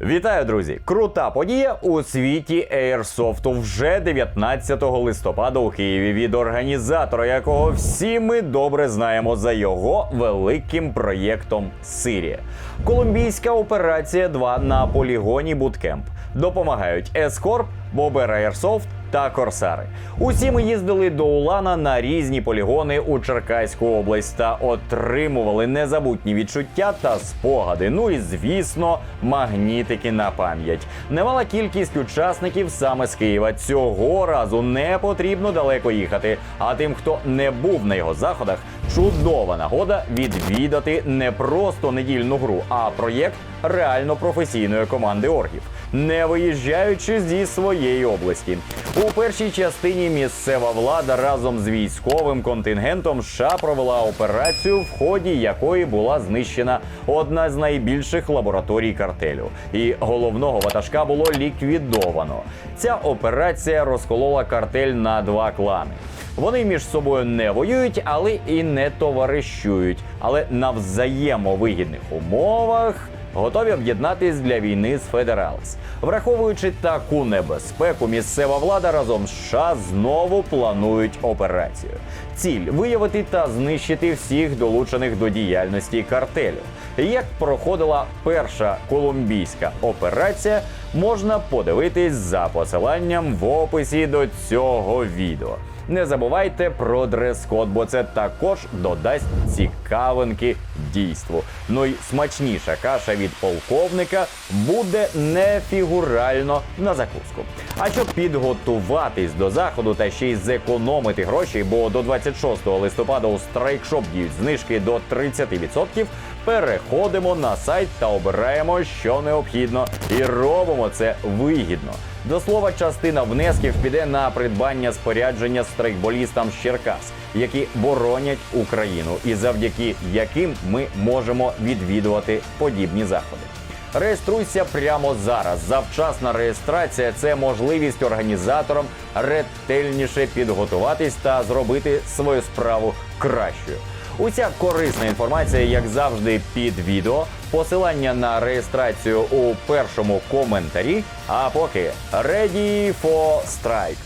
Вітаю, друзі! Крута подія у світі Airsoft вже 19 листопада у Києві від організатора, якого всі ми добре знаємо за його великим проєктом Сирія. Колумбійська операція 2 на полігоні Буткемп. Допомагають Ескорп, Бобер Airsoft та Корсари. Усі ми їздили до Улана на різні полігони у Черкаську область та отримували незабутні відчуття та спогади. Ну і звісно, магнітики на пам'ять. Немала кількість учасників саме з Києва. Цього разу не потрібно далеко їхати. А тим, хто не був на його заходах, чудова нагода відвідати не просто недільну гру, а проєкт реально професійної команди оргів не виїжджаючи зі своєї області. У першій частині місцева влада разом з військовим контингентом США провела операцію, в ході якої була знищена одна з найбільших лабораторій картелю. І головного ватажка було ліквідовано. Ця операція розколола картель на два клани. Вони між собою не воюють, але і не товаришують. Але на взаємовигідних умовах готові об'єднатись для війни з Федералс. Враховуючи таку небезпеку, місцева влада разом з США знову планують операцію. Ціль виявити та знищити всіх долучених до діяльності картелю. Як проходила перша колумбійська операція, можна подивитись за посиланням в описі до цього відео. Не забувайте про дрес-код, бо це також додасть цікавинки дійству. Ну й смачніша каша від полковника буде не фігурально на закуску. А щоб підготуватись до заходу та ще й зекономити гроші, бо до 26 листопада у страйкшоп діють знижки до 30%, переходимо на сайт та обираємо, що необхідно, і робимо це вигідно. До слова, частина внесків піде на придбання спорядження страйкболістам з Черкас, які боронять Україну, і завдяки яким ми можемо відвідувати подібні заходи. Реєструйся прямо зараз. Завчасна реєстрація це можливість організаторам ретельніше підготуватись та зробити свою справу кращою. Уся корисна інформація, як завжди, під відео. Посилання на реєстрацію у першому коментарі. А поки ready for strike.